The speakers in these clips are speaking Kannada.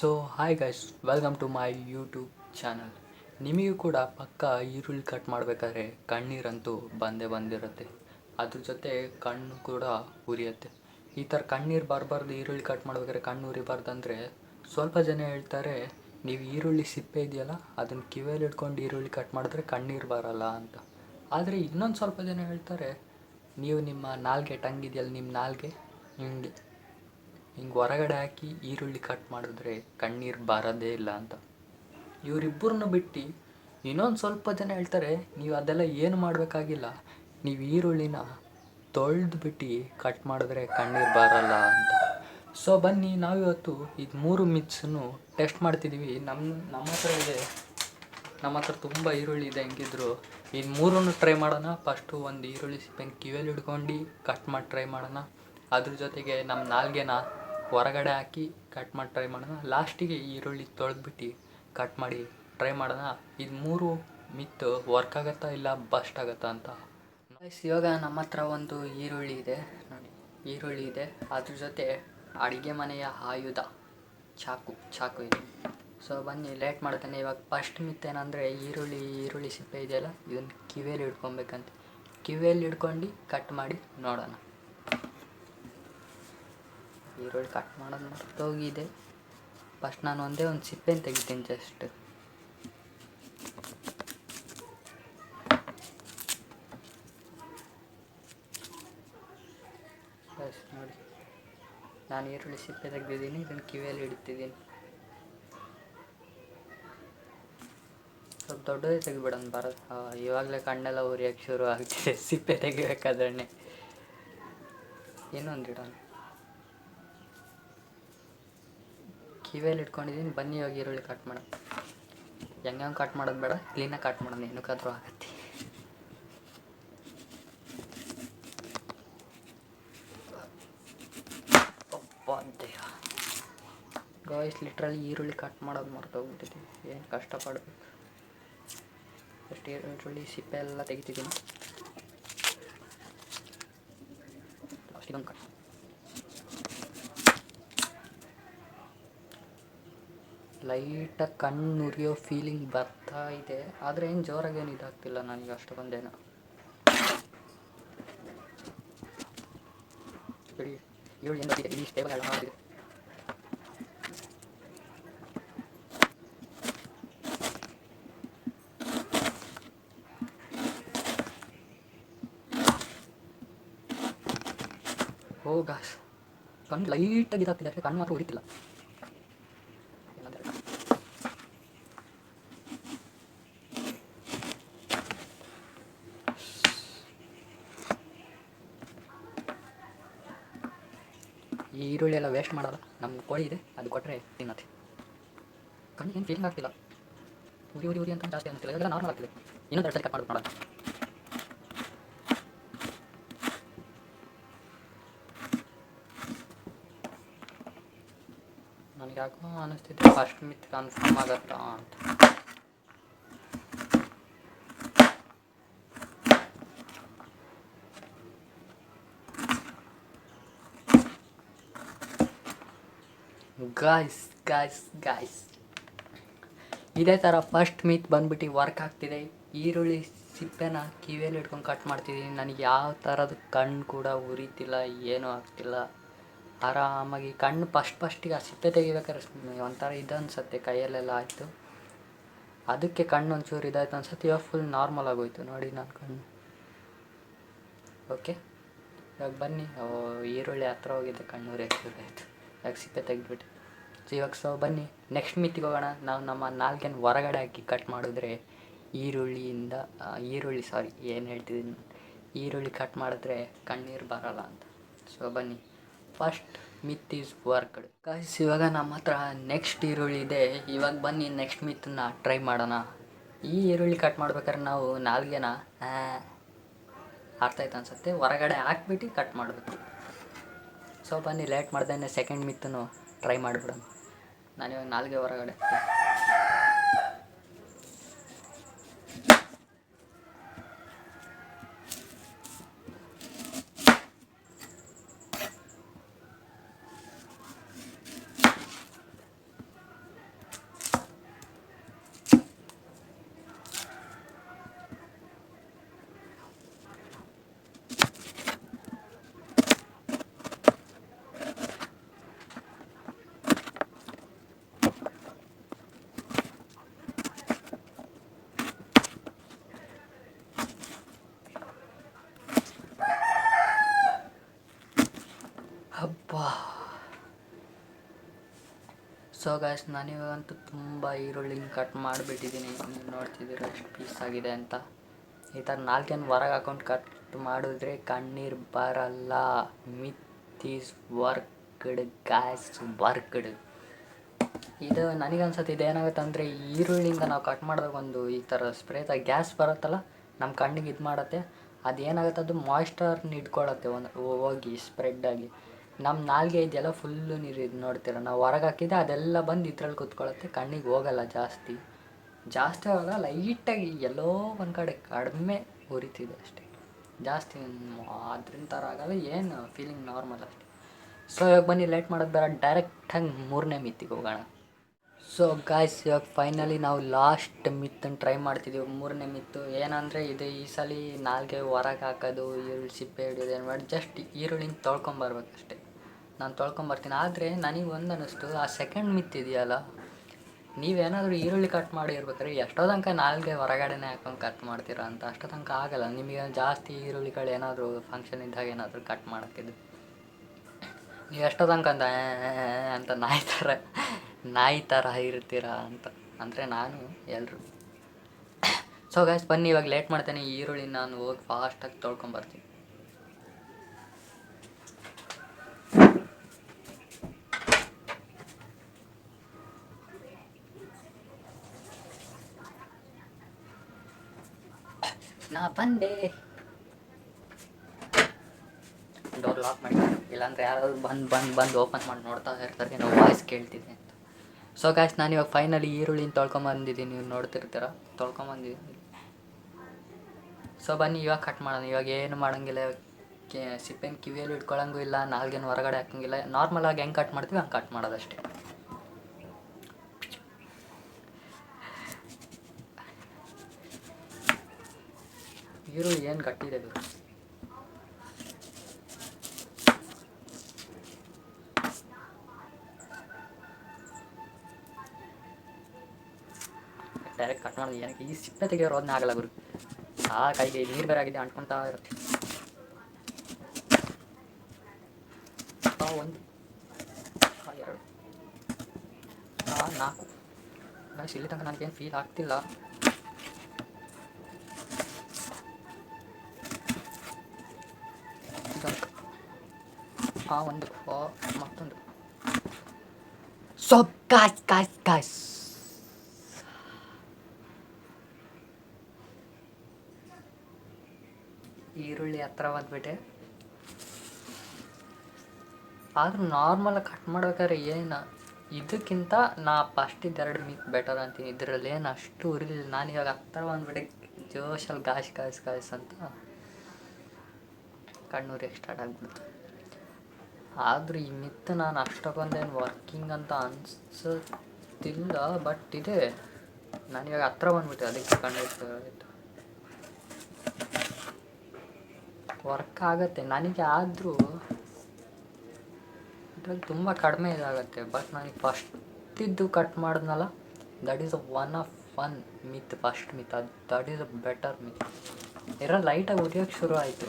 So hi guys welcome to my YouTube channel ನಿಮಗೂ ಕೂಡ ಪಕ್ಕ ಈರುಳ್ಳಿ ಕಟ್ ಮಾಡಬೇಕಾದ್ರೆ ಕಣ್ಣೀರಂತೂ ಬಂದೇ ಬಂದಿರುತ್ತೆ. ಅದ್ರ ಜೊತೆ ಕಣ್ಣು ಕೂಡ ಉರಿಯುತ್ತೆ. ಈ ಥರ ಕಣ್ಣೀರು ಬರಬಾರ್ದು, ಈರುಳ್ಳಿ ಕಟ್ ಮಾಡ್ಬೇಕಾದ್ರೆ ಕಣ್ಣು ಉರಿಬಾರ್ದು ಸ್ವಲ್ಪ ಜನ ಹೇಳ್ತಾರೆ, ನೀವು ಈರುಳ್ಳಿ ಸಿಪ್ಪೆ ಇದೆಯಲ್ಲ, ಅದನ್ನು ಕಿವಿಯಲ್ಲಿ ಇಟ್ಕೊಂಡು ಈರುಳ್ಳಿ ಕಟ್ ಮಾಡಿದ್ರೆ ಕಣ್ಣೀರು ಬರಲ್ಲ ಅಂತ. ಆದರೆ ಇನ್ನೊಂದು ಸ್ವಲ್ಪ ಜನ ಹೇಳ್ತಾರೆ, ನೀವು ನಿಮ್ಮ ನಾಲ್ಗೆ ಟಂಗಿದೆಯಲ್ಲ ನಿಮ್ಮ ನಾಲ್ಗೆ? ಹಿಂಗೆ ಹಿಂಗೆ ಹೊರಗಡೆ ಹಾಕಿ ಈರುಳ್ಳಿ ಕಟ್ ಮಾಡಿದ್ರೆ ಕಣ್ಣೀರು ಬರೋದೇ ಇಲ್ಲ ಅಂತ. ಇವರಿಬ್ಬರನ್ನ ಬಿಟ್ಟು ಇನ್ನೊಂದು ಸ್ವಲ್ಪ ಜನ ಹೇಳ್ತಾರೆ, ನೀವು ಅದೆಲ್ಲ ಏನು ಮಾಡಬೇಕಾಗಿಲ್ಲ. ನೀವು ಈರುಳ್ಳಿನ ತೊಳೆದು ಬಿಟ್ಟು ಕಟ್ ಮಾಡಿದ್ರೆ ಕಣ್ಣೀರು ಬಾರಲ್ಲ ಅಂತ. ಸೊ ಬನ್ನಿ, ನಾವಿವತ್ತು ಇದು ಮೂರು ಮಿಕ್ಸನ್ನು ಟೆಸ್ಟ್ ಮಾಡ್ತಿದ್ದೀವಿ ನಮ್ಮ ನಮ್ಮ ಹತ್ರ ಇದೆ. ನಮ್ಮ ಹತ್ರ ತುಂಬ ಈರುಳ್ಳಿ ಇದೆ ಹೆಂಗಿದ್ರು. ಇದು ಮೂರನ್ನು ಟ್ರೈ ಮಾಡೋಣ. ಫಸ್ಟು ಒಂದು ಈರುಳ್ಳಿ ಸಿಪ್ಪೆನ ಕಿವಿಯಲ್ಲಿ ಹಿಡ್ಕೊಂಡು ಕಟ್ ಮಾಡಿ ಟ್ರೈ ಮಾಡೋಣ. ಅದ್ರ ಜೊತೆಗೆ ನಮ್ಮ ನಾಲ್ಗೆನ ಹೊರಗಡೆ ಹಾಕಿ ಕಟ್ ಮಾಡಿ ಟ್ರೈ ಮಾಡೋಣ. ಲಾಸ್ಟಿಗೆ ಈರುಳ್ಳಿ ತೊಳೆದ್ಬಿಟ್ಟು ಕಟ್ ಮಾಡಿ ಟ್ರೈ ಮಾಡೋಣ. ಇದು ಮೂರು ಮಿತ್ತು ವರ್ಕ್ ಆಗುತ್ತಾ ಇಲ್ಲ ಬಸ್ಟ್ ಆಗುತ್ತಾ ಅಂತ. ಇವಾಗ ನಮ್ಮ ಹತ್ರ ಒಂದು ಈರುಳ್ಳಿ ಇದೆ. ನೋಡಿ, ಈರುಳ್ಳಿ ಇದೆ. ಅದ್ರ ಜೊತೆ ಅಡುಗೆ ಮನೆಯ ಆಯುಧ, ಚಾಕು ಚಾಕು ಇದೆ. ಸೊ ಬನ್ನಿ ಲೇಟ್ ಮಾಡ್ತಾನೆ ಇವಾಗ ಫಸ್ಟ್ ಮಿತ್ ಏನಂದರೆ ಈರುಳ್ಳಿ ಈರುಳ್ಳಿ ಸಿಪ್ಪೆ ಇದೆಯಲ್ಲ, ಇದನ್ನು ಕಿವಿಯಲ್ಲಿ ಹಿಡ್ಕೊಬೇಕಂತೆ ಕಿವಿಯಲ್ಲಿ ಹಿಡ್ಕೊಂಡು ಕಟ್ ಮಾಡಿ ನೋಡೋಣ. ಈರುಳ್ಳಿ ಕಟ್ ಮಾಡೋದು ಮರ್ತೋಗಿದೆ ಫಸ್ಟ್ ನಾನು ಒಂದೇ ಒಂದು ಸಿಪ್ಪೆನ ತೆಗಿತೀನಿ ಜಸ್ಟ್ ನೋಡಿ. ನಾನು ಈರುಳ್ಳಿ ಸಿಪ್ಪೆ ತೆಗೆದಿದ್ದೀನಿ ಇದನ್ನು ಕಿವಿಯಲ್ಲಿ ಇಡ್ತಿದ್ದೀನಿ. ಸ್ವಲ್ಪ ದೊಡ್ಡದೇ ತೆಗಿಬಿಡೋಣ ಬರೋದು ಇವಾಗಲೇ ಕಣ್ಣೆಲ್ಲ ಉರಿಯೋಕ್ಕೆ ಶುರು ಆಗ್ತಿದೆ ಸಿಪ್ಪೆ ತೆಗಿಬೇಕಾದ್ರೆ ಇನ್ನೊಂದು ಇಡೋಣ. ಕಿವಿಯಲ್ಲಿ ಇಟ್ಕೊಂಡಿದ್ದೀನಿ. ಬನ್ನಿ ಹೋಗಿ ಈರುಳ್ಳಿ ಕಟ್ ಮಾಡೋಣ. ಹೆಂಗೆ ಕಟ್ ಮಾಡೋದು ಬೇಡ. ಕ್ಲೀನಾಗಿ ಕಟ್ ಮಾಡೋಣ. ಏನಕ್ಕಾದ್ರೂ ಆಗತ್ತೆ. ಗಾಯ್ಸ್ ಲಿಟ್ರಲ್ಲಿ ಈರುಳ್ಳಿ ಕಟ್ ಮಾಡೋದು ಮರ್ತೋಗ್ಬಿಟ್ಟಿದ್ದೀನಿ ಏನು ಕಷ್ಟಪಡಬೇಕು. ಫಸ್ಟ್ ಈರುಳ್ಳಿ ಸಿಪ್ಪೆ ಎಲ್ಲ ತೆಗಿತಿದ್ದೀನಿ. ಲಾಸ್ಟಿಗೊಂದು ಕಟ್ ಲೈಟಾಗಿ ಕಣ್ಣು ಉರಿಯೋ ಫೀಲಿಂಗ್ ಬರ್ತಾ ಇದೆ. ಆದರೆ ಏನು ಜೋರಾಗಿ ಏನು ಇದಾಗ್ತಿಲ್ಲ ನನಗೆ ಅಷ್ಟು ಬಂದೇನು ಓ ಗಾಶ್ ಕಣ್ಣು ಲೈಟಾಗಿ ಇದಾಗ್ತಿದೆ ಕಣ್ಣು ಮಾತ್ರ ಉರಿತಿಲ್ಲ ಏನಂದ್ರೆ ಈ ಈರುಳ್ಳಿ ಎಲ್ಲ ವೇಸ್ಟ್ ಮಾಡಲ್ಲ ನಮ್ಮ ಕೋಳಿ ಇದೆ, ಅದು ಕೊಟ್ಟರೆ ತಿನ್ನತ್ತೆ. ಕಣ್ಣು ಏನು ಫೀಲಿಂಗ್ ಆಗ್ತಿಲ್ಲ. ಉರಿ ಉರಿ ಉರಿ ಅಂತ ಜಾಸ್ತಿ ಅನ್ನಿಸ್ತಿಲ್ಲ ಇದೆಲ್ಲ ನಾರ್ಮಲ್ ಆಗ್ತಿದೆ. ಇನ್ನೊಂದು ಎರಡು ಕಟ್ ಮಾಡೋದು ಮಾಡೋಣ. ನನಗೆ ಯಾಕೋ ಅನಿಸ್ತಿದೆ ಫಸ್ಟ್ ಮಿತ್ ಕನ್ಫರ್ಮ್ ಆಗತ್ತಾ ಅಂತ. ಗಾಯ್ಸ್ ಗಾಯ್ಸ್ ಗಾಯ್ಸ್ ಇದೇ ಥರ ಫಸ್ಟ್ ಮೀತ್ ಬಂದ್ಬಿಟ್ಟು ವರ್ಕ್ ಆಗ್ತಿದೆ. ಈರುಳ್ಳಿ ಸಿಪ್ಪೆನ ಕಿವಿಯಲ್ಲಿ ಇಟ್ಕೊಂಡು ಕಟ್ ಮಾಡ್ತಿದ್ದೀನಿ. ನನಗೆ ಯಾವ ಥರದ ಕಣ್ಣು ಕೂಡ ಉರಿತಿಲ್ಲ, ಏನೂ ಆಗ್ತಿಲ್ಲ. ಆರಾಮಾಗಿ ಕಣ್ಣು ಫಸ್ಟ್ ಫಸ್ಟಿಗೆ ಆ ಸಿಪ್ಪೆ ತೆಗಿಬೇಕಾದ್ರೆ ಒಂಥರ ಇದು ಅನ್ಸುತ್ತೆ, ಕೈಯಲ್ಲೆಲ್ಲ ಆಯಿತು. ಅದಕ್ಕೆ ಕಣ್ಣು ಒಂಚೂರು ಇದಾಯ್ತು ಅನ್ಸುತ್ತೆ. ಇವಾಗ ಫುಲ್ ನಾರ್ಮಲ್ ಆಗೋಯ್ತು. ನೋಡಿ ನನ್ನ ಕಣ್ಣು. ಓಕೆ ಇವಾಗ ಬನ್ನಿ. ಈರುಳ್ಳಿ ಹತ್ರ ಹೋಗಿದ್ದೆ ಕಣ್ಣು ಉರಿ ಆಯಿತು ಇವಾಗ ಸಿಪ್ಪೆ ತೆಗೆದ್ಬಿಟ್ಟು. ಸೊ ಇವಾಗ ಸೊ ಬನ್ನಿ. ನೆಕ್ಸ್ಟ್ ಮಿತ್ತಿಗೆ ಹೋಗೋಣ. ನಾವು ನಮ್ಮ ನಾಲ್ಕೇನು ಹೊರಗಡೆ ಹಾಕಿ ಕಟ್ ಮಾಡಿದ್ರೆ ಈರುಳ್ಳಿಯಿಂದ ಈರುಳ್ಳಿ ಸಾರಿ ಏನು ಹೇಳ್ತಿದ್ದೀನಿ? ಈರುಳ್ಳಿ ಕಟ್ ಮಾಡಿದ್ರೆ ಕಣ್ಣೀರು ಬರಲ್ಲ ಅಂತ. ಸೊ ಬನ್ನಿ. First myth is worked guys ಇವಾಗ ನಮ್ಮ ಹತ್ರ ನೆಕ್ಸ್ಟ್ ಈರುಳ್ಳಿ ಇದೆ. ಇವಾಗ ಬನ್ನಿ ನೆಕ್ಸ್ಟ್ ಮಿತ್ತನ್ನ ಟ್ರೈ ಮಾಡೋಣ. ಈ ಈರುಳ್ಳಿ ಕಟ್ ಮಾಡ್ಬೇಕಾದ್ರೆ ನಾವು ನಾಲ್ಗೆನ? ಆ, ಅರ್ಥ ಆಯ್ತು ಅನ್ಸುತ್ತೆ. ಹೊರಗಡೆ ಹಾಕ್ಬಿಟ್ಟು ಕಟ್ ಮಾಡಬೇಕು. ಸೊ ಬನ್ನಿ ಲೇಟ್ ಮಾಡ್ದೆ ಸೆಕೆಂಡ್ ಮಿತ್ತನ್ನು ಟ್ರೈ ಮಾಡಿಬಿಡೋಣ ನಾನು ಇವಾಗ ನಾಲ್ಗೆ ಹೊರಗಡೆ. ಸೊ ಗಾಯ್ಸ್ ನಾನಿವಾಗಂತೂ ತುಂಬ ಈರುಳ್ಳಿನ ಕಟ್ ಮಾಡಿಬಿಟ್ಟಿದ್ದೀನಿ ನೋಡ್ತಿದ್ದೀರ ಎಷ್ಟು ಪೀಸ್ ಆಗಿದೆ ಅಂತ. ಈ ಥರ ನಾಲ್ಕೇನು ಹೊರಗೆ ಹಾಕೊಂಡು ಕಟ್ ಮಾಡಿದ್ರೆ ಕಣ್ಣೀರು ಬರಲ್ಲ. Myth is worked guys worked ಇದು ನನಗನ್ಸುತ್ತೆ, ಇದೇನಾಗುತ್ತೆ ಅಂದರೆ ಈರುಳ್ಳಿಯಿಂದ ನಾವು ಕಟ್ ಮಾಡಿದಾಗ ಒಂದು ಈ ಥರ ಸ್ಪ್ರೇದ ಗ್ಯಾಸ್ ಬರುತ್ತಲ್ಲ ನಮ್ಮ ಕಣ್ಣಿಗೆ ಇದು ಮಾಡುತ್ತೆ. ಅದೇನಾಗುತ್ತೆ, ಅದು ಮಾಯ್ಶ್ಚರ್ನ ಇಟ್ಕೊಳತ್ತೆ ಒಂದು, ಹೋಗಿ ಸ್ಪ್ರೆಡ್ಡಾಗಿ ನಮ್ಮ ನಾಲ್ಗೆ ಇದೆಲ್ಲ ಫುಲ್ಲು ನೀರು ಇದು ನೋಡ್ತೀರ? ನಾವು ಹೊರಗೆ ಹಾಕಿದ್ರೆ ಅದೆಲ್ಲ ಬಂದು ಇದ್ರಲ್ಲಿ ಕುತ್ಕೊಳ್ಳುತ್ತೆ ಕಣ್ಣಿಗೆ ಹೋಗಲ್ಲ ಜಾಸ್ತಿ. ಜಾಸ್ತಿ ಹೋಗಲ್ಲ ಲೈಟಾಗಿ ಎಲ್ಲೋ ಒಂದು ಕಡೆ ಕಡಿಮೆ ಉರಿತಿದೆ ಅಷ್ಟೇ. ಜಾಸ್ತಿ ಅದ್ರಿಂದ ಥರ ಆಗಲ್ಲ, ಏನು ಫೀಲಿಂಗ್ ನಾರ್ಮಲ್ ಅಷ್ಟೇ. ಸೊ ಇವಾಗ ಬನ್ನಿ ಲೇಟ್ ಮಾಡೋದು ಬೇಡ ಡೈರೆಕ್ಟಾಗಿ ಮೂರನೇ ಮಿತ್ತಿಗೆ ಹೋಗೋಣ. ಸೊ ಗಾಯ್ಸ್ ಇವಾಗ ಫೈನಲಿ ನಾವು ಲಾಸ್ಟ್ ಮಿತ್ತನ್ನು ಟ್ರೈ ಮಾಡ್ತಿದ್ದೀವಿ ಮೂರನೇ ಮಿತ್ತು ಏನಂದರೆ ಇದು ಈ ಸಲ ನಾಲ್ಗೆ ಹೊರಗೆ ಹಾಕೋದು, ಈರುಳ್ಳಿ ಸಿಪ್ಪೆ ಹಿಡಿಯೋದು, ಏನು ಮಾಡಿ ಜಸ್ಟ್ ಈರುಳ್ಳಿನ ತೊಳ್ಕೊಂಬರ್ಬೇಕು ಅಷ್ಟೇ ನಾನು ತೊಳ್ಕೊಂಬರ್ತೀನಿ ಆದರೆ ನನಗೆ ಒಂದು ಅನ್ನಿಸ್ತು ಆ ಸೆಕೆಂಡ್ ಮಿತ್ ಇದೆಯಲ್ಲ, ನೀವೇನಾದರೂ ಈರುಳ್ಳಿ ಕಟ್ ಮಾಡಿರ್ಬೇಕಾದ್ರೆ ಎಷ್ಟೋ ತನಕ ನಾಲ್ಗೆ ಹೊರಗಡೆನೇ ಹಾಕೊಂಡು ಕಟ್ ಮಾಡ್ತೀರಾ ಅಂತ. ಅಷ್ಟೋ ತನಕ ಆಗಲ್ಲ. ನಿಮಗೆ ಜಾಸ್ತಿ ಈರುಳ್ಳಿಗಳು ಏನಾದರೂ ಫಂಕ್ಷನ್ ಇದ್ದಾಗ ಏನಾದರೂ ಕಟ್ ಮಾಡೋಕ್ಕಿದ್ದು ನೀವು ಎಷ್ಟೋ ತನಕ ಅಂತ ಅಂತ ನಾಯಿ ಥರ ನಾಯಿ ಥರ ಇರ್ತೀರಾ ಅಂತ. ಅಂದರೆ ನಾನು ಎಲ್ಲರೂ ಸೊ ಗಾಯ್ಸ್ ಬನ್ನಿ, ಇವಾಗ ಲೇಟ್ ಮಾಡ್ತೇನೆ. ಈರುಳ್ಳಿ ನಾನು ಹೋಗಿ ಫಾಸ್ಟಾಗಿ ತೊಳ್ಕೊಂಬರ್ತೀನಿ ನಾ ಬಂದೆ. ಡೋರ್ ಲಾಕ್ ಮಾಡಿ ಇಲ್ಲಾಂದ್ರೆ ಯಾರಾದ್ರು ಬಂದು ಬಂದು ಬಂದು ಓಪನ್ ಮಾಡಿ ನೋಡ್ತಾ ಇರ್ತಾರೆ. ನಾವು ವಾಯ್ಸ್ ಕೇಳ್ತಿದ್ದೆ ಅಂತ. ಸೊ ಗಾಯ್ಸ್ ನಾನು ಇವಾಗ ಫೈನಲಿ ಈರುಳ್ಳಿನ ತೊಳ್ಕೊಂಬಂದಿದ್ದೀನಿ ನೀವು ನೋಡ್ತಿರ್ತೀರ? ತೊಳ್ಕೊಂಬಂದಿದ್ದೀನಿ ಸೊ ಬನ್ನಿ, ಇವಾಗ ಕಟ್ ಮಾಡೋಣ. ಇವಾಗ ಏನು ಮಾಡೋಂಗಿಲ್ಲ. ಕೆ, ಸಿಪ್ಪೆನ ಕಿವಿಯಲ್ಲಿ ಇಟ್ಕೊಳ್ಳೋಂಗೂ ಇಲ್ಲ. ನಾಲ್ಗೇನು ಹೊರಗಡೆ ಹಾಕಂಗಿಲ್ಲ. ನಾರ್ಮಲ್ ಆಗಿ ಹೆಂಗೆ ಕಟ್ ಮಾಡ್ತೀವಿ, ಹಂಗೆ ಕಟ್ ಮಾಡೋದಷ್ಟೇ. ಈರುಳ್ಳಿ ಏನು ಗಟ್ಟಿದೆ ಡೈರೆಕ್ಟ್ ಕಟ್ ಮಾಡೋದು. ಏನಕ್ಕೆ? ಈ ಸಿಪ್ಪೆ ತೆಗೆಯೋರೋದನ್ನ ಆಗಲ್ಲ ಗುರು. ಆ ಕೈಗೆ ನೀರು ಬೇರೆ ಆಗಿದೆ ಅಂಟ್ಕೊತಾ ಇರುತ್ತೆ. ಒಂದು ಎರಡು ನಾಲ್ಕು. ಇಲ್ಲಿ ತನಕ ನನಗೇನು ಫೀಲ್ ಆಗ್ತಿಲ್ಲ. ಆ ಒಂದು ಆ ಮತ್ತೊಂದು ಸೊ ಗಾಯ್ಸ್ ಗಾಯ್ಸ್ ಗಾಯ್ಸ್ ಈರುಳ್ಳಿ ಹತ್ರ ಬಂದ್ಬಿಟ್ಟೆ ಆದ್ರೂ ನಾರ್ಮಲ್ ಕಟ್ ಮಾಡ್ಬೇಕಾದ್ರೆ ಏನು? ಇದಕ್ಕಿಂತ ನಾ ಫಸ್ಟ್ ಎರಡು ಮೀಟ್ ಬೆಟರ್ ಅಂತೀನಿ. ಇದರಲ್ಲಿ ಏನು ಅಷ್ಟು ಉರಿಲಿಲ್ಲ. ನಾನು ಇವಾಗ ಹತ್ತಿರ ಬಂದ್ಬಿಟ್ಟೆ ಜೋಶಲ್ಲಿ ಗಾಯ್ಸ್ ಗಾಯ್ಸ್ ಗಾಯ್ಸ್ ಅಂತ. ಕಣ್ಣೂರಿಗೆ ಸ್ಟಾರ್ಟ್ ಆಗ್ಬಿಡ್ತು. ಆದರೂ ಈ ಮಿತ್ ನಾನು ಅಷ್ಟಕ್ಕೊಂದೇನು ವರ್ಕಿಂಗ್ ಅಂತ ಅನ್ಸುತ್ತಿಲ್ಲ ಬಟ್ ಇದೆ. ನಾನು ಇವಾಗ ಹತ್ರ ಬಂದ್ಬಿಟ್ಟೆ, ಅದಕ್ಕೆ ಕಂಡು ವರ್ಕ್ ಆಗುತ್ತೆ, ನನಗೆ ಆದರೂ ಇದ್ರಲ್ಲಿ ತುಂಬ ಕಡಿಮೆ ಇದಾಗುತ್ತೆ ಬಟ್ ನನಗೆ ಫಸ್ಟಿದ್ದು ಕಟ್ ಮಾಡಿದ್ನಲ್ಲ that is a one of one myth first myth ಅದು that is a better myth ಇರೋ ಲೈಟಾಗಿ ಉರಿಯೋಕ್ಕೆ ಶುರು ಆಯಿತು.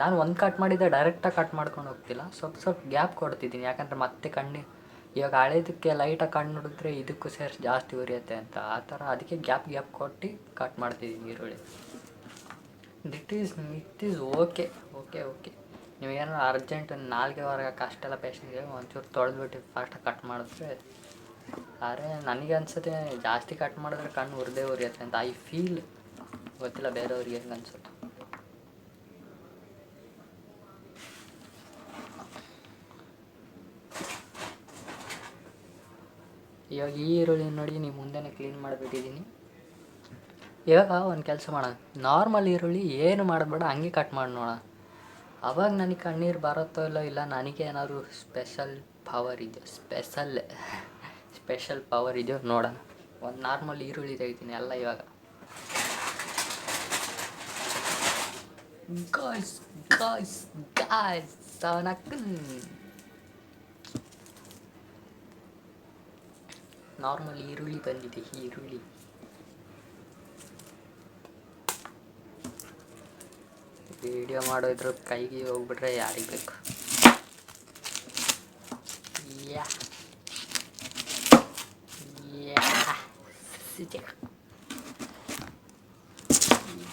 ನಾನು ಒಂದು ಕಟ್ ಮಾಡಿದ್ದೆ ಡೈರೆಕ್ಟಾಗಿ ಕಟ್ ಮಾಡ್ಕೊಂಡು ಹೋಗ್ತಿಲ್ಲ. ಸ್ವಲ್ಪ ಸ್ವಲ್ಪ ಗ್ಯಾಪ್ ಕೊಡ್ತಿದ್ದೀನಿ. ಯಾಕಂದರೆ ಮತ್ತೆ ಕಣ್ಣು, ಇವಾಗ ಹಳೇದಕ್ಕೆ ಲೈಟಾಗಿ ಕಣ್ಣು ನೋಡಿದ್ರೆ ಇದಕ್ಕೂ ಸೇರಿಸಿ ಜಾಸ್ತಿ ಉರಿಯುತ್ತೆ ಅಂತ. ಆ ಥರ ಅದಕ್ಕೆ ಗ್ಯಾಪ್ ಗ್ಯಾಪ್ ಕೊಟ್ಟು ಕಟ್ ಮಾಡ್ತಿದ್ದೀನಿ ಈರುಳ್ಳಿ. This is it is okay okay okay ನೀವೇನೋ ಅರ್ಜೆಂಟ್ ನಾಲ್ಕೇ ವಾರ ಕಷ್ಟೆಲ್ಲ ಪೇಷಂಟ್ಗೆ ಒಂಚೂರು ತೊಳೆದ್ಬಿಟ್ಟು ಫಾಸ್ಟಾಗಿ ಕಟ್ ಮಾಡಿದ್ರೆ ಆದರೆ ನನಗೆ ಅನ್ಸುತ್ತೆ ಜಾಸ್ತಿ ಕಟ್ ಮಾಡಿದ್ರೆ ಕಣ್ಣು ಉರಿದೇ ಉರಿಯುತ್ತೆ ಅಂತ. ಐ ಫೀಲ್ ಗೊತ್ತಿಲ್ಲ ಬೇರೆಯವ್ರಿಗೆ ಹೆಂಗೆ ಅನ್ಸುತ್ತೆ. ಇವಾಗ ಈ ಈರುಳ್ಳಿ ನೋಡಿ ನೀವು ಮುಂದೆನೇ ಕ್ಲೀನ್ ಮಾಡಿಬಿಟ್ಟಿದ್ದೀನಿ. ಇವಾಗ ಒಂದು ಕೆಲಸ ಮಾಡೋಣ. ನಾರ್ಮಲ್ ಈರುಳ್ಳಿ ಏನು ಮಾಡಬೇಡ, ಹಂಗೆ ಕಟ್ ಮಾಡಿ ನೋಡೋಣ. ಅವಾಗ ನನಗೆ ಕಣ್ಣೀರು ಬರುತ್ತೋ ಇಲ್ಲೋ ಇಲ್ಲ ನನಗೆ ಏನಾದರೂ ಸ್ಪೆಷಲ್ ಪವರ್ ಇದೆಯೋ ಸ್ಪೆಷಲ್ ಸ್ಪೆಷಲ್ ಪವರ್ ಇದೆಯೋ ನೋಡೋಣ. ಒಂದು ನಾರ್ಮಲ್ ಈರುಳ್ಳಿ ತೆಗಿತೀನಿ ಎಲ್ಲ ಇವಾಗ. ಗಾಯ್ಸ್ ಗಾಯ್ಸ್ ಗಾಯ್ಸ್ ಅವನಕ್ಕನ್ ನಾರ್ಮಲ್ ಈರುಳ್ಳಿ ಬಂದಿದೆ ಈರುಳ್ಳಿ. ವಿಡಿಯೋ ಮಾಡೋದ್ರ ಕೈಗೆ ಹೋಗ್ಬಿಟ್ರೆ ಯಾರಿಗೆ ಬೇಕು?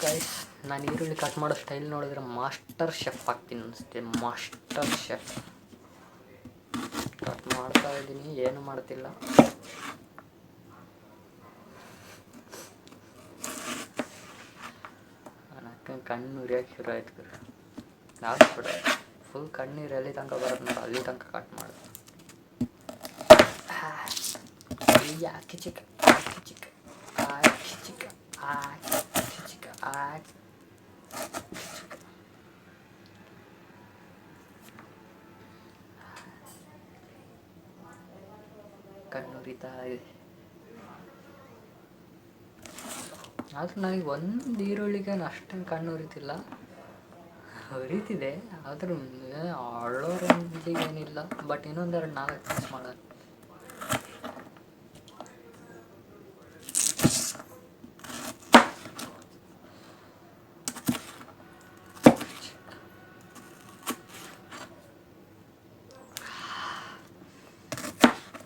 ಗೈಸ್ ನಾನು ಈರುಳ್ಳಿ ಕಟ್ ಮಾಡೋ ಸ್ಟೈಲ್ ನೋಡಿದ್ರೆ ಮಾಸ್ಟರ್ ಶೆಫ್ ಆಗ್ತೀನಿ ಅನಿಸುತ್ತೆ, ಮಾಸ್ಟರ್ ಶೆಫ್ ಕಟ್ ಮಾಡ್ತಾ ಇದ್ದೀನಿ ಏನು ಮಾಡ್ತಿಲ್ಲ ನನ್ನ ಅಕ್ಕನ ಕಣ್ಣು ಉರಿಯೋಕೆ ಶುರು ಆಯ್ತು ಲಾಸ್ಟ್ ಬಿಡ. ಫುಲ್ ಕಣ್ಣೀರು ಎಲ್ಲಿ ತನಕ ಬರೋದು ನೋಡು, ಅಲ್ಲಿ ತನಕ ಕಟ್ ಮಾಡು ಯಾಕೆ ಚಿಕ್ಕ, ಆಕೆ ಚಿಕ್ಕ ಆಕೆ ಚಿಕ್ಕ ಆಕೆ ಚಿಕ್ಕ ಆಕೆ ಚಿಕ್ಕ. ಕಣ್ಣುರಿತಾ ಇದೆ ಆದ್ರೆ ನನಗೆ ಒಂದು ಈರುಳ್ಳಿಗೆ ಅಷ್ಟೊಂದು ಕಣ್ಣು ಉರಿತಿಲ್ಲ. ಉರಿತಿದೆ, ಆದರೂ ಏನಿಲ್ಲ ಬಟ್ ಇನ್ನೊಂದೆರಡು ನಾಲ್ಕು ಪೀಸ್ ಮಾಡೋದು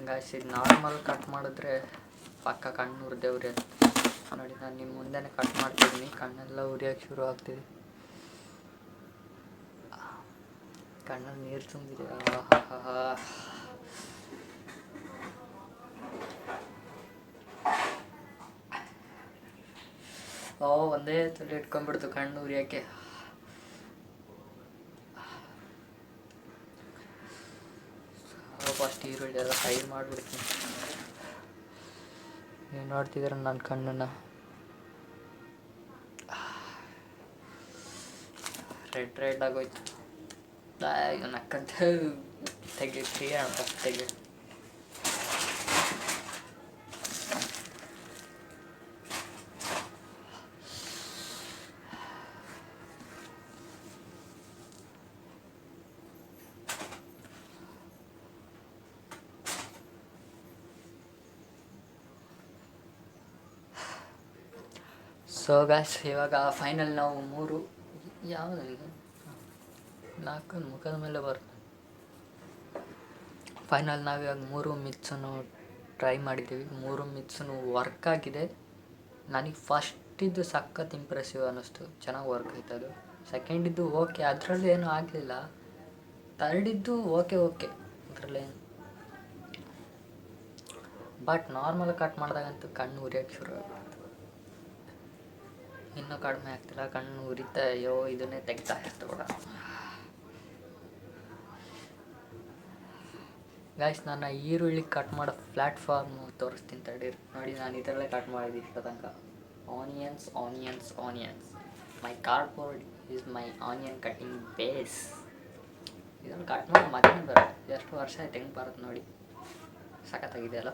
ಗಾಯ್ಸ್ ಇದು ನಾರ್ಮಲ್ ಕಟ್ ಮಾಡಿದ್ರೆ ಪಕ್ಕ ಕಣ್ಣು ಉರಿದೇವ್ರಿ ಉರಿಯೋದು ನೋಡಿ, ನಾನು ನಿಮ್ಮ ಮುಂದೆನೇ ಕಟ್ ಮಾಡ್ತಿದ್ದೀನಿ ಕಣ್ಣೆಲ್ಲ ಉರಿಯೋಕ್ಕೆ ಶುರು ಆಗ್ತಿದೆ. ಕಣ್ಣಲ್ಲಿ ನೀರು ತುಂಬಿದೆ. ಓ, ಒಂದೇ ತಲೆ ಇಟ್ಕೊಂಡ್ಬಿಡ್ತು ಕಣ್ಣು ಉರಿಯೋಕ್ಕೆ. ಫಸ್ಟ್ ಈರುಳ್ಳಿ ಎಲ್ಲ ಫ್ರೈ ಮಾಡಿಬಿಡ್ತೀನಿ. ನೋಡ್ತಿದ್ದೀರ ನನ್ನ ಕಣ್ಣನ್ನು. ರೆಡ್ ರೆಡ್ ಆಗೋಯ್ತು. ನಕ್ಕಂತ. ತೆಗಿ ತೆಗಿಯೋಣ ಫಸ್ಟ್ ತೆಗಿ ಸೊ ಗಾಸ್ ಇವಾಗ ಫೈನಲ್ ನಾವು ಮೂರು, ಯಾವುದು ಇದು? ನಾಲ್ಕು ಮುಖದ ಮೇಲೆ ಬರ್ತದೆ ಫೈನಲ್ ನಾವು ಇವಾಗ ಮೂರು ಮಿತ್ಸನ್ನು ಟ್ರೈ ಮಾಡಿದ್ದೀವಿ. ಮೂರು ಮಿಕ್ಸನ್ನು ವರ್ಕ್ ಆಗಿದೆ. ನನಗೆ ಫಸ್ಟಿದ್ದು ಸಖತ್ ಇಂಪ್ರೆಸಿವ್ ಅನ್ನಿಸ್ತು. ಚೆನ್ನಾಗಿ ವರ್ಕ್ ಆಯ್ತು ಅದು. ಸೆಕೆಂಡಿದ್ದು ಓಕೆ ಅದರಲ್ಲಿ ಏನೂ ಆಗಲಿಲ್ಲ. ತರ್ಡಿದ್ದು ಓಕೆ ಓಕೆ ಅದರಲ್ಲೇನು ಬಟ್ ನಾರ್ಮಲ್ ಕಟ್ ಮಾಡಿದಾಗಂತೂ ಕಣ್ಣು ಉರಿಯೋಕ್ಕೆ ಶುರು ಇನ್ನೂ ಕಡಿಮೆ ಆಗ್ತಿಲ್ಲ. ಕಣ್ಣು ಉರಿತಾ, ಅಯ್ಯೋ, ಇದನ್ನೇ ತೆಗ್ತಾ ಕೂಡ ಗಾಯ್ಸ್ ನಾನು ಈರುಳ್ಳಿ ಕಟ್ ಮಾಡೋ ಪ್ಲ್ಯಾಟ್ಫಾರ್ಮ್ ತೋರಿಸ್ತೀನಿ ತಡೀರಿ ನೋಡಿ, ನಾನು ಇದರಲ್ಲೇ ಕಟ್ ಮಾಡಿದ್ದೀನಿ ತನಕ. Onions onions onions my cardboard is my onion cutting base ಇದನ್ನು ಕಟ್ ಮಾಡಿ ಮತ್ತೆ ಬರುತ್ತೆ. ಎಷ್ಟು ವರ್ಷ ಆಯ್ತು ಹೆಂಗೆ ಬರುತ್ತೆ ನೋಡಿ. ಸಖತ್ತಾಗಿದೆ ಅಲ್ಲ?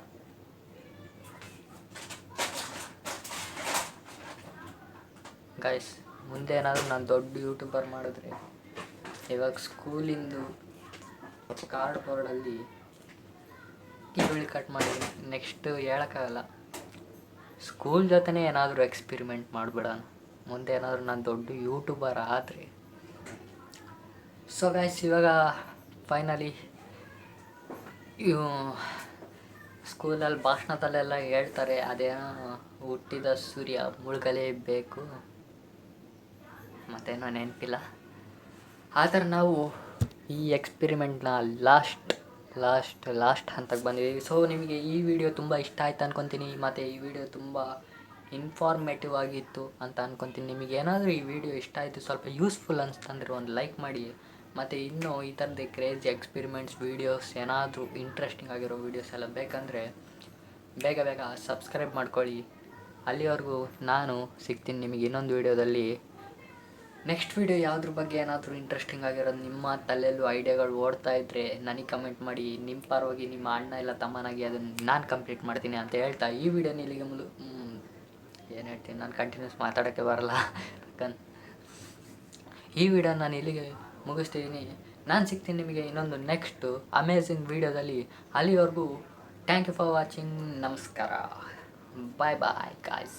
ಗೈಸ್ ಮುಂದೆ ಏನಾದರೂ ನಾನು ದೊಡ್ಡ ಯೂಟ್ಯೂಬರ್ ಮಾಡಿದ್ರೆ, ಇವಾಗ ಸ್ಕೂಲಿಂದು ಕಾರ್ಡ್ ಬೋರ್ಡಲ್ಲಿ ಈರುಳ್ಳಿ ಕಟ್ ಮಾಡಿ ನೆಕ್ಸ್ಟ್ ಹೇಳೋಕ್ಕಾಗಲ್ಲ. ಸ್ಕೂಲ್ ಜೊತೆನೇ ಏನಾದರೂ ಎಕ್ಸ್ಪಿರಿಮೆಂಟ್ ಮಾಡಿಬಿಡೋಣ ಮುಂದೆ ಏನಾದರೂ ನಾನು ದೊಡ್ಡ ಯೂಟ್ಯೂಬರ್ ಆದರೆ. ಸೊ ಗಾಯ್ಸ್ ಇವಾಗ ಫೈನಲಿ ಇವು ಸ್ಕೂಲಲ್ಲಿ ಭಾಷಣದಲ್ಲೆಲ್ಲ ಹೇಳ್ತಾರೆ, ಅದೇನೋ ಹುಟ್ಟಿದ ಸೂರ್ಯ ಮುಳುಗಲೇಬೇಕು ಮತ್ತೇನೋ ನೆನಪಿಲ್ಲ. ಆದರೆ ನಾವು ಈ ಎಕ್ಸ್ಪಿರಿಮೆಂಟ್ನ ಲಾಸ್ಟ್ ಲಾಸ್ಟ್ ಲಾಸ್ಟ್ ಹಂತಕ್ಕೆ ಬಂದಿದ್ದೀವಿ. ಸೊ ನಿಮಗೆ ಈ ವಿಡಿಯೋ ತುಂಬ ಇಷ್ಟ ಆಯ್ತು ಅನ್ಕೊತೀನಿ. ಮತ್ತು ಈ ವಿಡಿಯೋ ತುಂಬ ಇನ್ಫಾರ್ಮೇಟಿವ್ ಆಗಿತ್ತು ಅಂತ ಅನ್ಕೊತೀನಿ. ನಿಮಗೆ ಏನಾದರೂ ಈ ವಿಡಿಯೋ ಇಷ್ಟ ಆಯಿತು, ಸ್ವಲ್ಪ ಯೂಸ್ಫುಲ್ ಅನಿಸ್ತಂದ್ರೆ ಒಂದು ಲೈಕ್ ಮಾಡಿ. ಮತ್ತು ಇನ್ನೂ ಈ ಥರದ್ದು ಕ್ರೇಜಿ ಎಕ್ಸ್ಪಿರಿಮೆಂಟ್ಸ್ ವೀಡಿಯೋಸ್ ಏನಾದರೂ ಇಂಟ್ರೆಸ್ಟಿಂಗ್ ಆಗಿರೋ ವೀಡಿಯೋಸ್ ಎಲ್ಲ ಬೇಕಂದರೆ ಬೇಗ ಬೇಗ ಸಬ್ಸ್ಕ್ರೈಬ್ ಮಾಡ್ಕೊಳ್ಳಿ. ಅಲ್ಲಿವರೆಗೂ ನಾನು ಸಿಗ್ತೀನಿ ನಿಮಗೆ ಇನ್ನೊಂದು ವೀಡಿಯೋದಲ್ಲಿ ನೆಕ್ಸ್ಟ್ ವೀಡಿಯೋ ಯಾವುದ್ರ ಬಗ್ಗೆ ಏನಾದರೂ ಇಂಟ್ರೆಸ್ಟಿಂಗ್ ಆಗಿರೋದು ನಿಮ್ಮ ತಲೆಯಲ್ಲೂ ಐಡಿಯಾಗಳು ಓಡ್ತಾ ಇದ್ದರೆ ನನಗೆ ಕಮೆಂಟ್ ಮಾಡಿ. ನಿಮ್ಮ ಪರವಾಗಿ ನಿಮ್ಮ ಅಣ್ಣ ಇಲ್ಲ ತಮ್ಮನಾಗಿ ಅದನ್ನು ನಾನು ಕಂಪ್ಲೀಟ್ ಮಾಡ್ತೀನಿ ಅಂತ ಹೇಳ್ತಾ ಈ ವಿಡಿಯೋನ ಇಲ್ಲಿಗೆ ಮುಂದೆ ಏನು ಹೇಳ್ತೀನಿ, ನಾನು ಕಂಟಿನ್ಯೂಸ್ ಮಾತಾಡೋಕ್ಕೆ ಬರಲ್ಲ. ಈ ವಿಡಿಯೋ ನಾನು ಇಲ್ಲಿಗೆ ಮುಗಿಸ್ತಿದ್ದೀನಿ ನಾನು ಸಿಗ್ತೀನಿ ನಿಮಗೆ ಇನ್ನೊಂದು ನೆಕ್ಸ್ಟು ಅಮೇಝಿಂಗ್ ವೀಡಿಯೋದಲ್ಲಿ ಅಲ್ಲಿವರೆಗೂ ಥ್ಯಾಂಕ್ ಯು ಫಾರ್ ವಾಚಿಂಗ್ ನಮಸ್ಕಾರ. ಬಾಯ್ ಬಾಯ್ ಗಾಯ್ಸ್